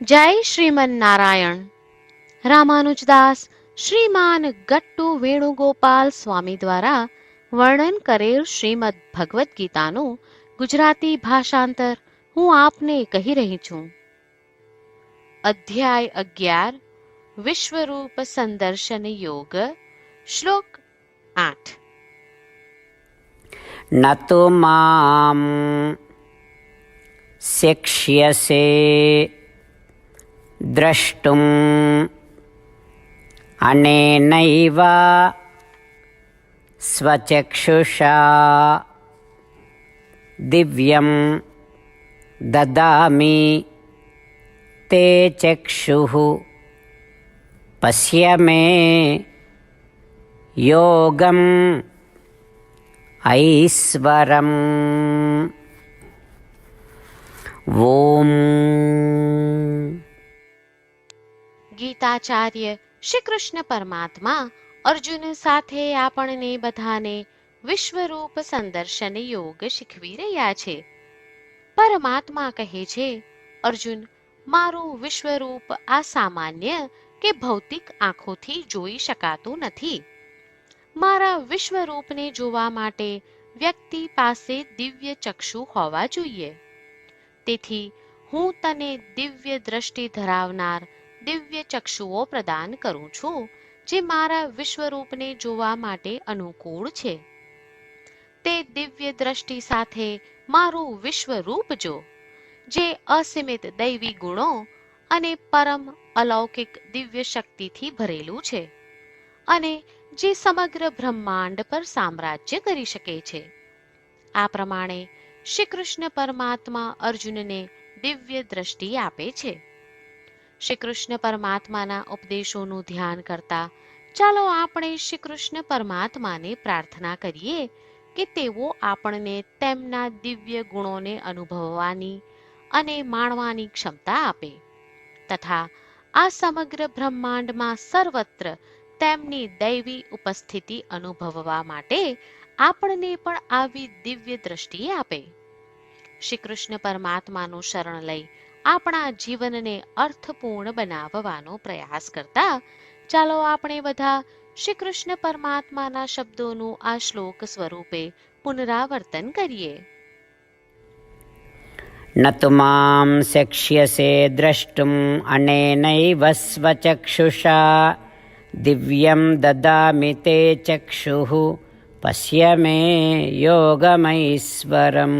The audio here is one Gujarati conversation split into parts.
જય શ્રીમન નારાયણ રામાનુજદાસ શ્રીમાન ગટ્ટુ વેણુગોપાલ સ્વામી દ્વારા વર્ણન કરેલ શ્રીમદ ભગવદ્ ગીતાનું ગુજરાતી ભાષાંતર હું આપને કહી રહી છું. અધ્યાય અગિયાર, વિશ્વરૂપ સંદર્શન યોગ, શ્લોક આઠ. ન તો મામ શિક્ષ્યસે द्रष्टुम् अनेनैव स्वचक्षुषा दिव्यं ददामि ते चक्षुः पश्य मे योगम् ऐश्वरम् ॐ ગીતાચાર્ય શ્રી કૃષ્ણ પરમાત્મા અર્જુન સાથે આપણને બધાને વિશ્વરૂપ સંદર્શન યોગ શીખવી રહ્યા છે. પરમાત્મા કહે છે, અર્જુન, મારું વિશ્વરૂપ આ સામાન્ય કે ભૌતિક આંખોથી જોઈ શકાતું નથી. મારા વિશ્વરૂપને જોવા માટે વ્યક્તિ પાસે દિવ્ય ચક્ષુ હોવા જોઈએ. તેથી હું તને દિવ્ય દ્રષ્ટિ ધરાવનાર દિવ્ય ચક્ષુઓ પ્રદાન કરું છું, જે મારા વિશ્વરૂપને જોવા માટે અનુકૂળ છે. તે દિવ્ય દ્રષ્ટિ સાથે મારું વિશ્વરૂપ જો, જે અસીમિત દૈવી ગુણો અને પરમ અલૌકિક દિવ્ય શક્તિથી ભરેલું છે, અને જે સમગ્ર બ્રહ્માંડ પર સામ્રાજ્ય કરી શકે છે. આ પ્રમાણે શ્રી કૃષ્ણ પરમાત્મા અર્જુનને દિવ્ય દ્રષ્ટિ આપે છે. શ્રી કૃષ્ણ પરમાત્માના ઉપદેશોનું ધ્યાન કરતા, ચાલો આપણે શ્રી કૃષ્ણ પરમાત્માને પ્રાર્થના કરીએ કે તેઓ આપણને તેમના દિવ્ય ગુણોને અનુભવવાની અને માણવાની ક્ષમતા આપે તથા આ સમગ્ર બ્રહ્માંડમાં સર્વત્ર તેમની દૈવી ઉપસ્થિતિ અનુભવવા માટે આપણને પણ આવી દિવ્ય દ્રષ્ટિ આપે. શ્રી કૃષ્ણ પરમાત્માનું શરણ લઈ આપણા જીવનને અર્થપૂર્ણ બનાવવાનો પ્રયાસ કરતા ચાલો આપણે બધા શ્રી કૃષ્ણ પરમાત્માના શબ્દોનું આ શ્લોક સ્વરૂપે પુનરાવર્તન કરીએ न तु मां शक्ष्यसे द्रष्टुम् अनेनैव स्वचक्षुषा दिव्यं ददामि ते चक्षुः पश्य मे योगमैश्वरम्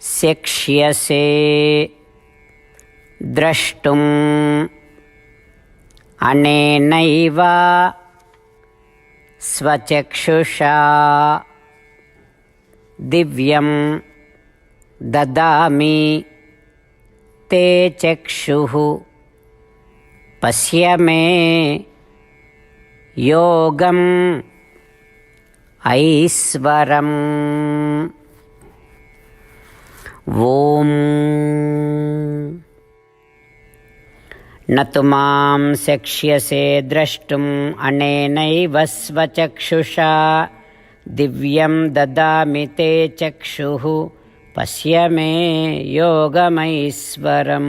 శిక్ష్యసే ద్రష్టుం అనేనైవ స్వచక్షుషా దివ్యం దదామి తే చక్షు పశ్య మే యోగం ఐశ్వరం. ఓం నతు మాం శక్ష్యసే ద్రష్టుం అనేనైవ స్వచక్షుషా. దివ్యం దదామి తే చక్షు. పశ్య మే యోగమైశ్వరం.